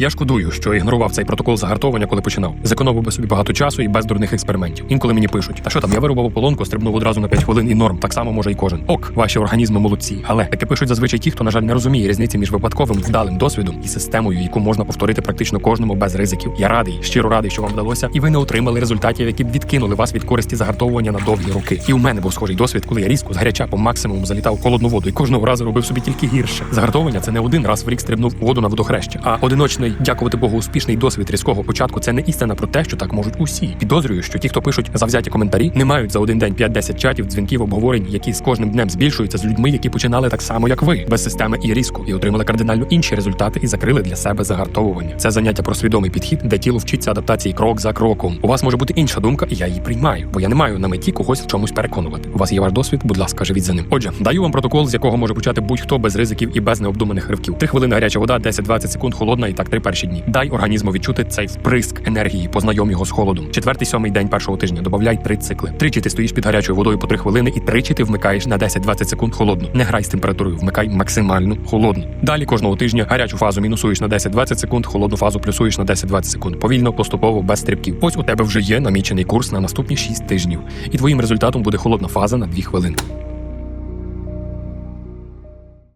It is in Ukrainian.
Я шкодую, що ігнорував цей протокол загартовування, коли починав. Зекономив би собі багато часу і без дурних експериментів. Інколи мені пишуть, та що там, я вирубав ополонку, стрибнув одразу на 5 хвилин і норм. Так само може і кожен. Ок, ваші організми молодці. Але таке пишуть зазвичай ті, хто, на жаль, не розуміє різниці між випадковим вдалим досвідом і системою, яку можна повторити практично кожному без ризиків. Я радий, щиро радий, що вам вдалося, і ви не отримали результатів, які б відкинули вас від користі загартовування на довгі роки. І у мене був схожий досвід, коли я різко з гаряча по максимуму залітав холодну воду і кожного разу робив собі тільки гірше. Загартовування це не один раз в рік стрибнув воду на водохреще, а одиночний, дякувати Богу, успішний досвід різкого початку. Це не істина про те, що так можуть усі. Підозрюю, що ті, хто пишуть завзяті коментарі, не мають за один день 5-10 чатів, дзвінків, обговорень, які з кожним днем збільшуються з людьми, які починали так само, як ви, без системи і різко, і отримали кардинально інші результати і закрили для себе загартовування. Це заняття про свідомий підхід, де тіло вчиться адаптації крок за кроком. У вас може бути інша думка, і я її приймаю, бо я не маю на меті когось в чомусь переконувати. У вас є ваш досвід, будь ласка, живіть за ним. Отже, даю вам протокол, з якого може почати будь-хто без ризиків і без необдуманих ривків. Три хвилини гаряча вода, 10-20 секунд холодна, і так три перші дні. Дай організму відчути цей вприск енергії, познайом його з холодом. Четвертий сьомий день першого тижня. Добавляй три цикли. Тричі ти стоїш під гарячою водою по три хвилини, і тричі ти вмикаєш на 10-20 секунд холодно. Не грай з температурою, вмикай максимально холодно. Далі кожного тижня гарячу фазу мінусуєш на 10-20 секунд, холодну фазу плюсуєш на 10-20 секунд. Повільно, поступово, без стрибків. Ось у тебе вже є намічений курс на наступні 6 тижнів, і твоїм результатом буде холодна фаза на 2 хвилини.